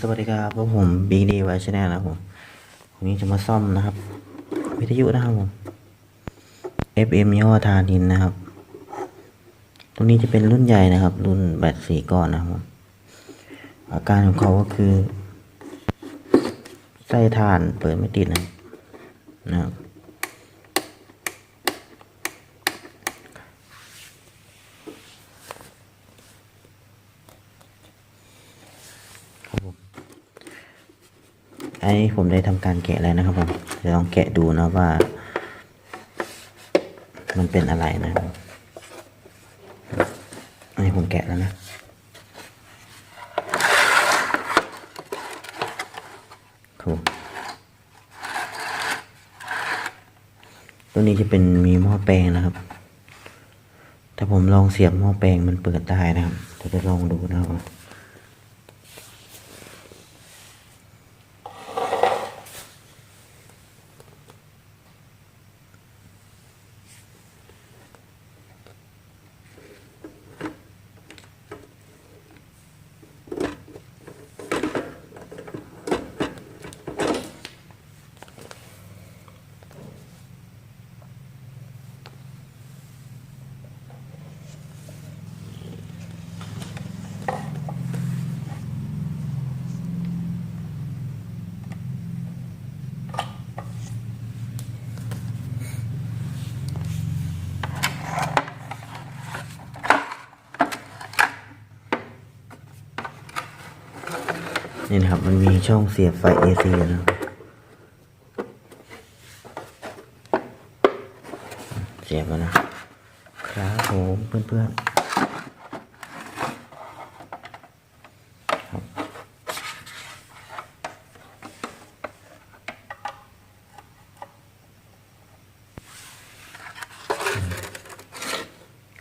สวัสดีครับพวกผมบิ๊กดีไวชแนลนะครับผมวันนี้จะมาซ่อมนะครับ วิทยุนะครับผม FM ย่อทานินนะครับ ตรงนี้จะเป็นรุ่นใหญ่นะครับ รุ่นแบตสีก้อนนะครับผมอาการของเขาก็คือไส้ถ่านเปิดไม่ติดนะนะครับ อันนี้ผมได้ทำการแกะแล้วนะครับผมจะลองแกะดูนะว่า มันเป็นอะไรนะครับอันนี้ผมแกะแล้วนะถูกตัวนี้จะเป็นมีหม้อแปลงนะครับแต่ผมลองเสียบหม้อแปลงมันเปิดได้นะครับเดี๋ยวจะลองดูนะครับ นี่นะครับ มันมีช่องเสียบไฟ AC นะครับเสียบแล้วนะครับผมเพื่อนๆ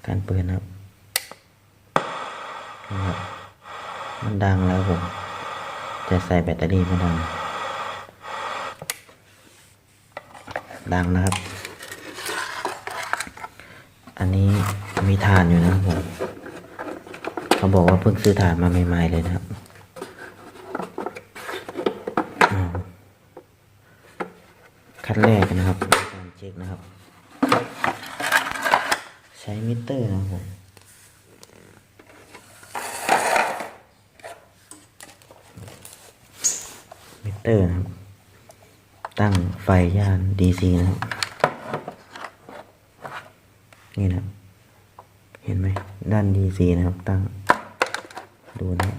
การเปิดนะครับนะครับ มันดังแล้วผม จะใส่แบตเตอรี่ไม่ดังดังนะครับ อันนี้มีฐานอยู่นะครับผมเขาบอกว่าเพิ่งซื้อฐานมาใหม่ๆเลยนะครับอ้าวคัดแรกนะครับการเช็คนะครับ ใช้มิเตอร์นะครับผม มิเตอร์นะครับ ตั้งไฟย่าน DC นะครับ นี่นะเห็นไหมด้าน DC นะครับ ตั้ง ดูนะ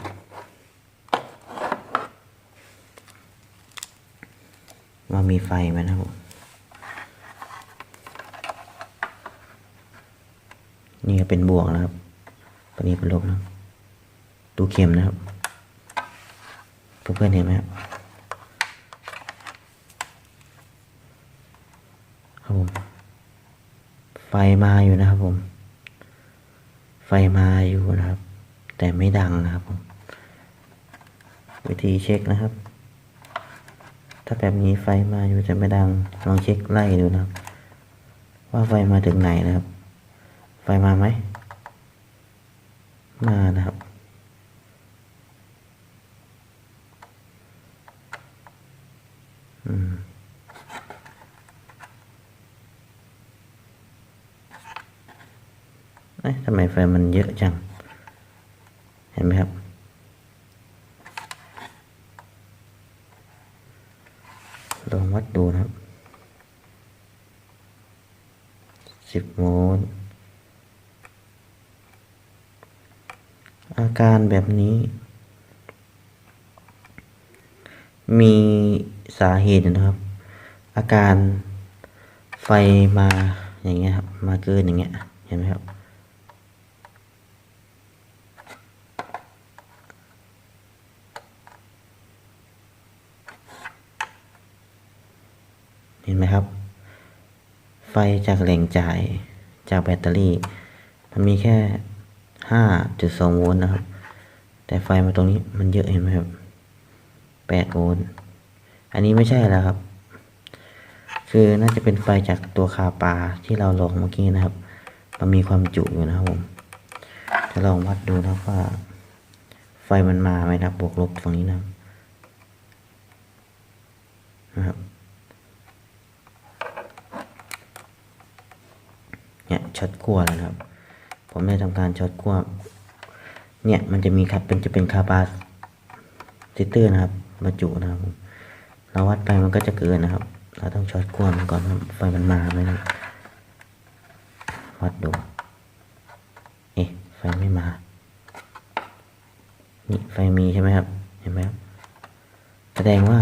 ว่ามีไฟไหมนะครับ นี่ก็เป็นบวกนะครับตัวนี้เป็นลบนะครับดูเข็มนะครับเพื่อนๆเห็นไหมครับ ครับผม ไฟมาอยู่นะครับผม ไฟมาอยู่นะครับ แต่ไม่ดังนะครับผม วิธีเช็คนะครับ ถ้าแบบนี้ไฟมาอยู่แต่ไม่ดัง ลองเช็คไล่ดูนะครับ ว่าไฟมาถึงไหนนะครับ ไฟมาไหม มานะครับ เอ๊ะทำไมไฟมันเยอะจัง เห็นไหมครับ ลองวัดดูนะครับสิบโวลต์อาการแบบนี้ มีสาเหตุนะครับ อาการไฟมาอย่างเงี้ยครับ มาเกินอย่างเงี้ย เห็นไหมครับ เห็นไหมครับ ไฟจากแหล่งจ่ายจากแบตเตอรี่ มันมีแค่ห้าจุดสองโวลต์นะครับ แต่ไฟมาตรงนี้มันเยอะเห็นไหมครับแปดโวลต์อันนี้ไม่ใช่แล้วครับ คือน่าจะเป็นไฟจากตัวคาปาที่เราลองเมื่อกี้นะครับ มันมีความจุอยู่นะครับผมจะลองวัดดูนะว่า ไฟมันมาไหมนะบวกลบตรงนี้นะนะครับ เนี่ยช็อตขั้วนะครับ ผมได้ทำการช็อตขั้วเนี่ยมันจะมีครับเป็นจะเป็นคาบาซิเตอร์นะครับบรรจุนะครับผมเราวัดไปมันก็จะเกินนะครับ เราต้องช็อตขั้วมันก่อนว่าไฟมันมาไหมนะวัดดูเอ๊ะไฟไม่มา นี่ไฟมีใช่ไหมครับเห็นไหมครับแสดงว่า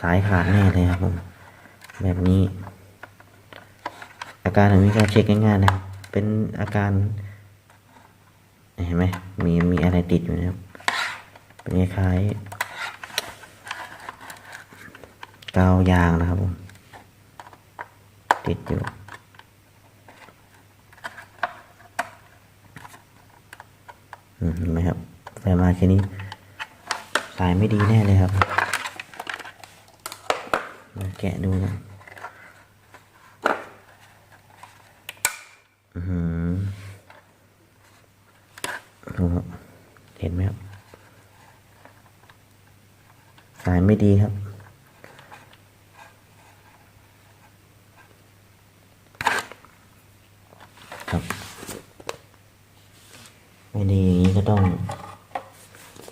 สายขาดแน่เลยครับผมแบบนี้ การแบบนี้ก็เช็คง่ายๆนะครับ เป็นอาการ เห็นไหมมีมีอะไรติดอยู่นะครับ เป็นคล้ายกาวยางนะครับผม ติดอยู่เห็นไหมครับไฟมาแค่นี้ สายไม่ดีแน่เลยครับ มาแกะดูนะอือหือ ดูครับเห็นไหมครับ สายไม่ดีครับ ครับ ไม่ดีอย่างนี้ก็ต้อง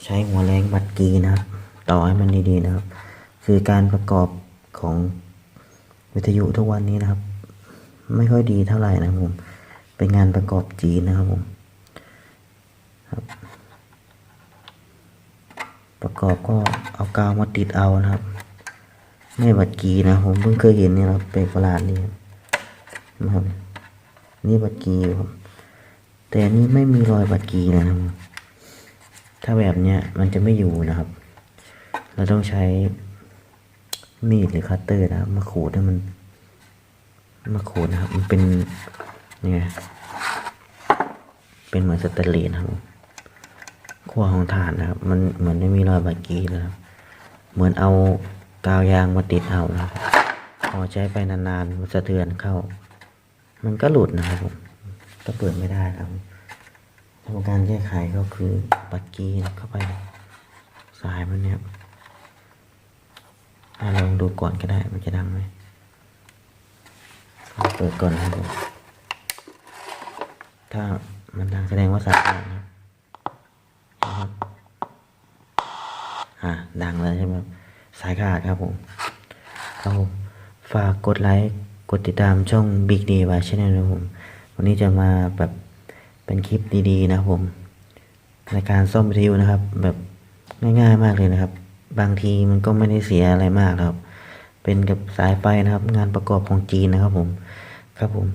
ใช้หัวแรงบัดกีนะครับ ต่อให้มันดีๆนะครับ คือการประกอบของวิทยุทุกวันนี้นะครับ ไม่ค่อยดีเท่าไหร่นะครับผม เป็นงานประกอบจีนนะครับผม ครับประกอบก็เอากาวมาติดเอานะครับ ไม่บัดกีนะผมเพิ่งเคยเห็นนี่นะครับเป็นประหลาดดีนะครับนี่บัดกีอยู่ครับแต่นี้ไม่มีรอยบัดกีนะครับ ถ้าแบบเนี้ยมันจะไม่อยู่นะครับ เราต้องใช้มีดหรือคัตเตอร์นะครับมาขูดให้มัน มาขูดนะครับ มันเป็นยังไงเป็นเหมือนสแตนเลสนครับ ขั้วของถ่านนะครับ มันเหมือนไม่มีรอยบาดกีเลยครับ เหมือนเอากาวยางมาติดเอานะครับพอใช้ไปนานๆมันสะเทือนเข้า มันก็หลุดนะครับผมก็เปิดไม่ได้ครับทำการแก้ไขก็คือปัดกีเข้าไปสายมันเนี่ยลองดูก่อนก็ได้มันจะดังไหมเปิดก่อนนะครับผมถ้ามันดังแสดงว่าสายดนะครับนะครับ อะดังแล้วใช่ไหมสายขาดครับผมครับผมฝากกดไลค์กดติดตามช่อง Big D บายชแนลนะครับผม วันนี้จะมาแบบเป็นคลิปดีๆ นะครับผม ในการซ่อมวิทยุนะครับ แบบง่ายๆมากเลยนะครับ บางทีมันก็ไม่ได้เสียอะไรมากครับ เป็นกับสายไฟนะครับ งานประกอบของจีนนะครับผม ครับผม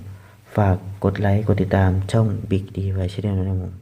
ฝากกดไลค์กดติดตามช่อง Big D ไว้ช่วยด้วยนะครับผม